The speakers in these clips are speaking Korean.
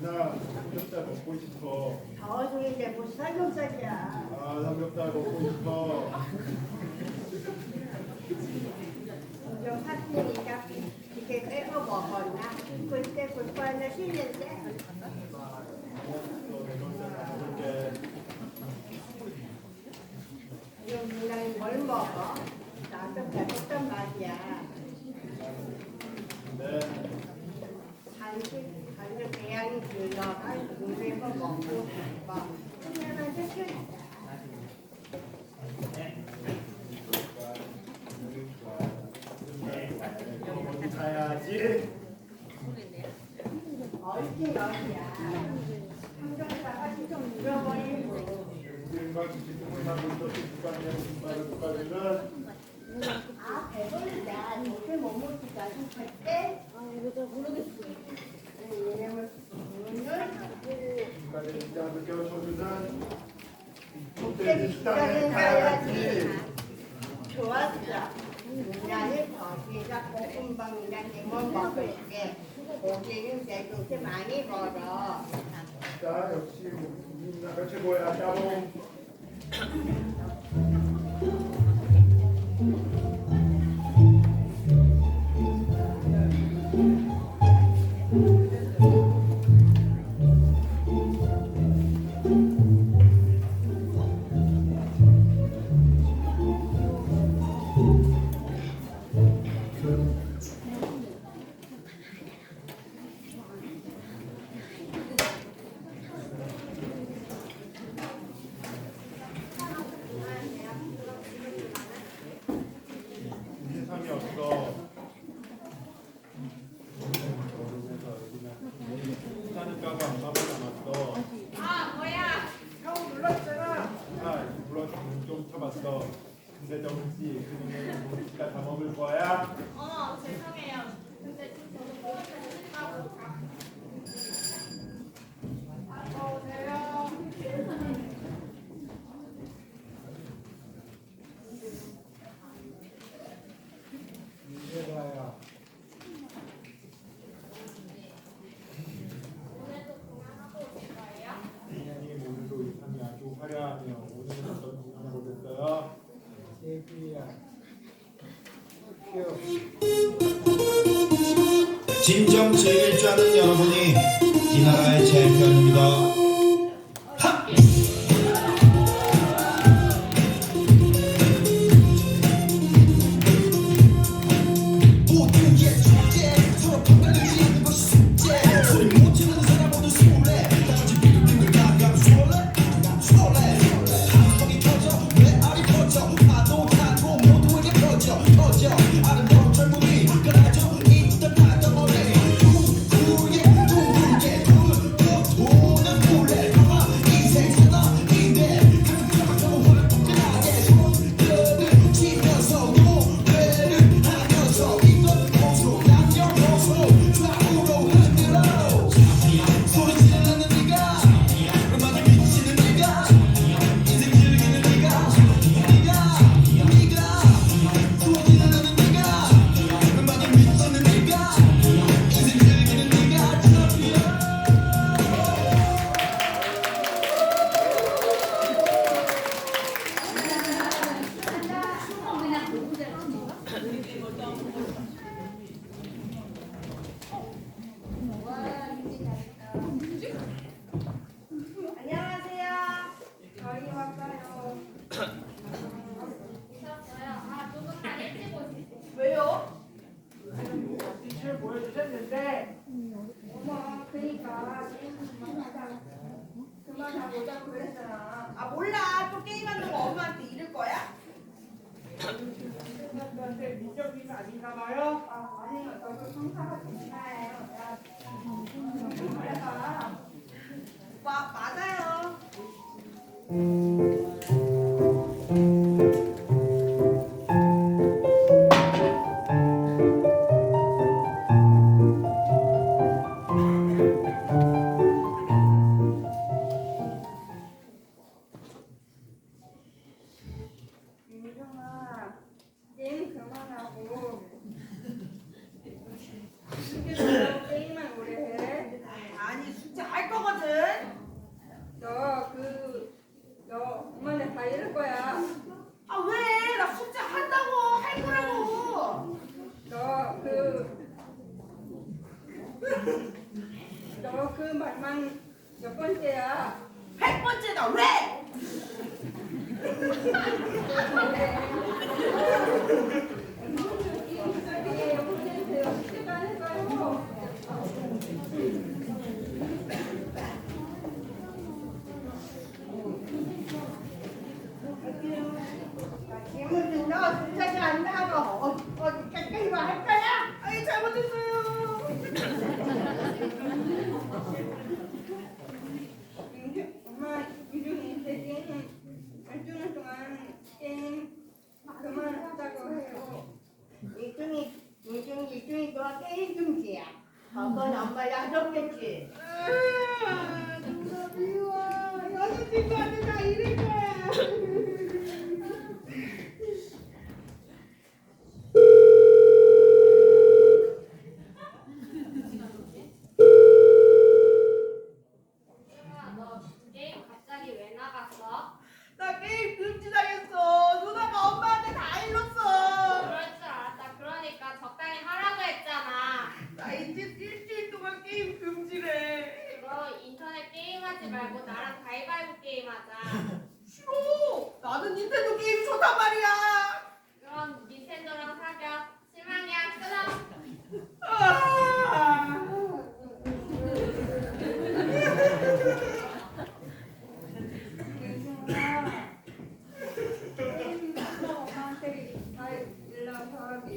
나 삼겹살 먹고 싶어. 저중인데 뭐 삼겹살이야. 아 삼겹살 먹고 싶어. 샀으니까 이렇게 빼고 먹었나? 그때 굴판에 쉬는데 먹을게. 이런 문항이 뭘 먹어? 나도 배고팠단 말이야. 네. 간식, 간식 배양이 들러가 국물도 먹고 싶어. 그러면 시켜주자. 어디 가야지? 어디 어디야? 삼겹살가 좀 잃어버리고. 우리가 기쁨을 하고 있었지 누가 내고 누가 누가 되는 아 배부르다. 이렇게 못 먹기가 싶을 때. 아 이거 잘 모르겠어. 왜냐면 오늘 누가 되는지 한번 깨워줘주는 국제 호텔 식당에 식당에 가야지. 가야지. 좋았어. 나는 거기가 볶음밥이랑 냉면 먹을게. 고기는 내가 그렇게 많이 벌어. 자 역시 우리나라 최고야 따봉. 진정 즐길 줄 아는 여러분이 이 나라의 챔피언입니다. 안 한테 민정이가 아닌가 봐요. 아 성사가. 그래서 맞아요.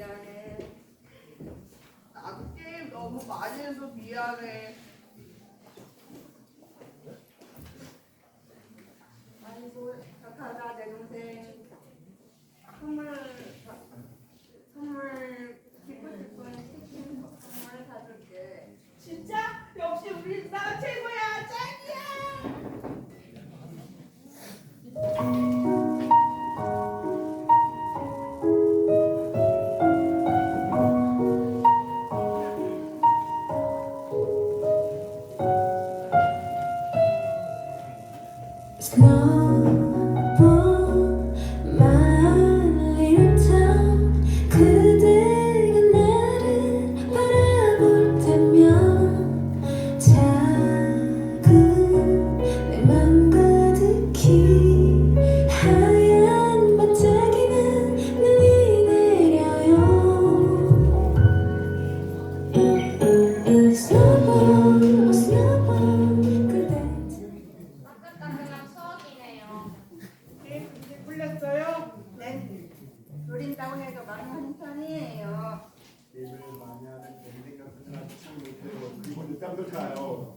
미안해. 나 게임 너무 많이 해서 미안해. 아이고, 착하다, 내 동생. 정말. It's not. 就差 l 了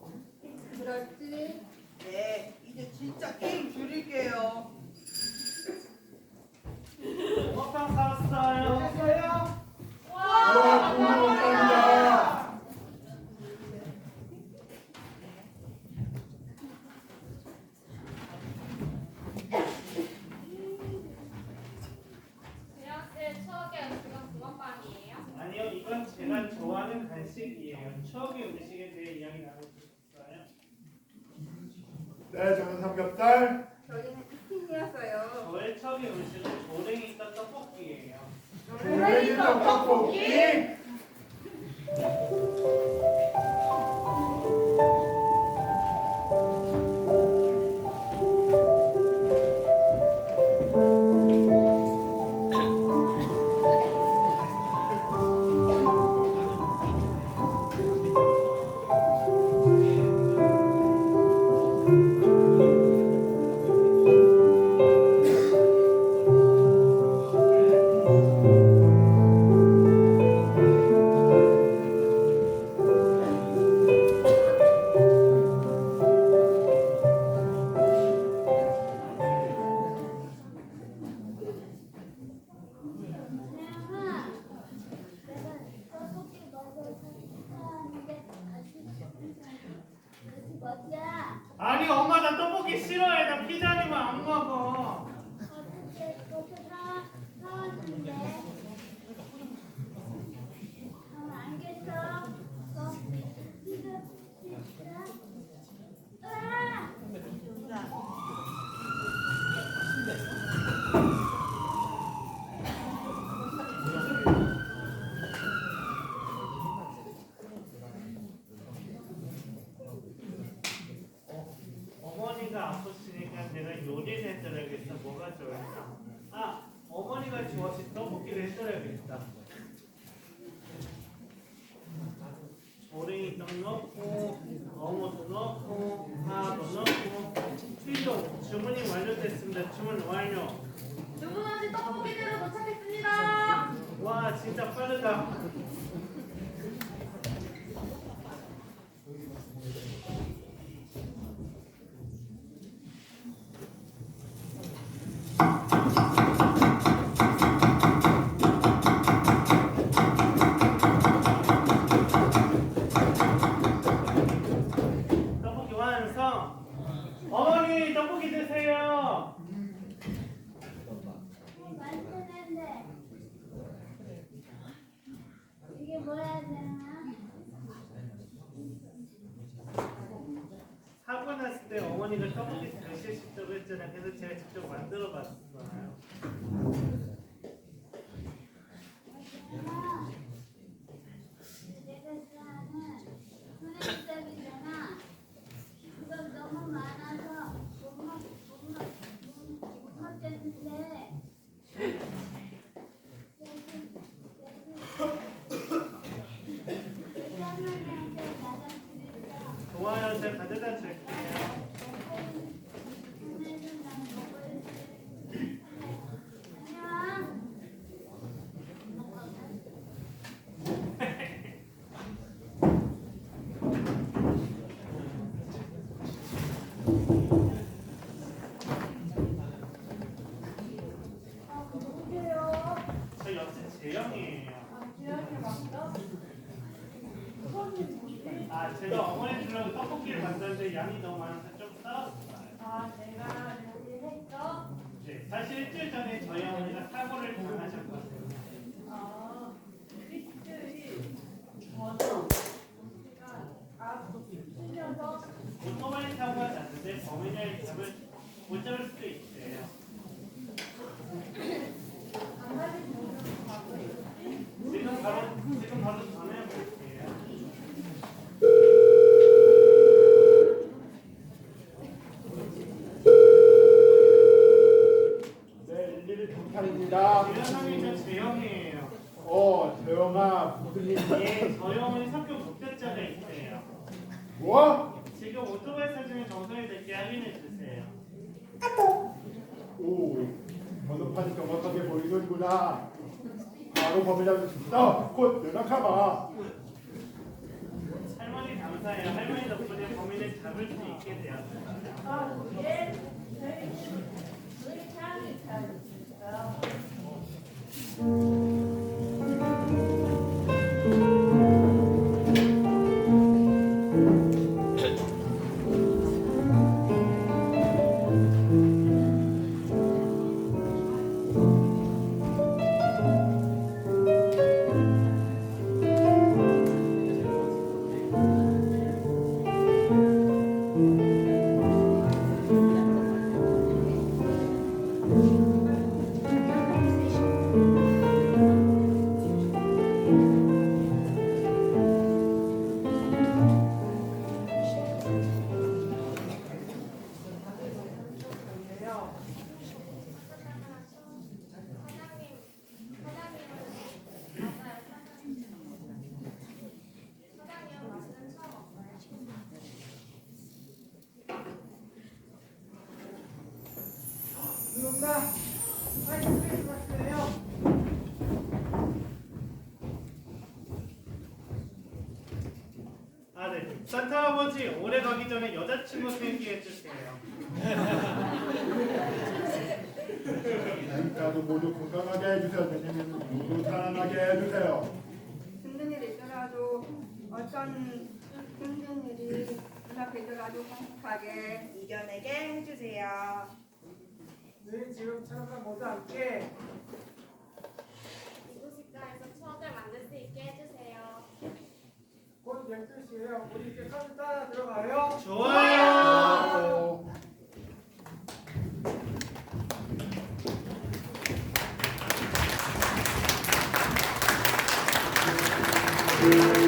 여러분 삼겹살. 저희는 치킨이었어요. 저의 처음 음식은 조랭이떡 떡볶이예요. 고래기 떡볶이. 있잖아요. 그래서 제가 직접 만들어 봤어요. 안 좋을 수도 있어요. 감사해요. 할머니 덕분에 범인을 잡을 수 있게 되었어요. 아, 예. 저희 참잘 있어요. 아, 네. 산타 아버지 오래 가기 전에 여자친구 생기해 주세요. 그러니까도 모두 건강하게 해주세요. 선생님 모두 살아나게 해주세요. 힘든 일이 있더라도 어떤 힘든 일이 눈앞에 있더라도 행복하게 이겨내게 해주세요. 네, 늘 지금처럼 모두 함께 이곳 식당에서 추억을 만들 수 있게 해주세요. 12시에요. 우리 이제 카드 따라 들어가요. 좋아요. 좋아요.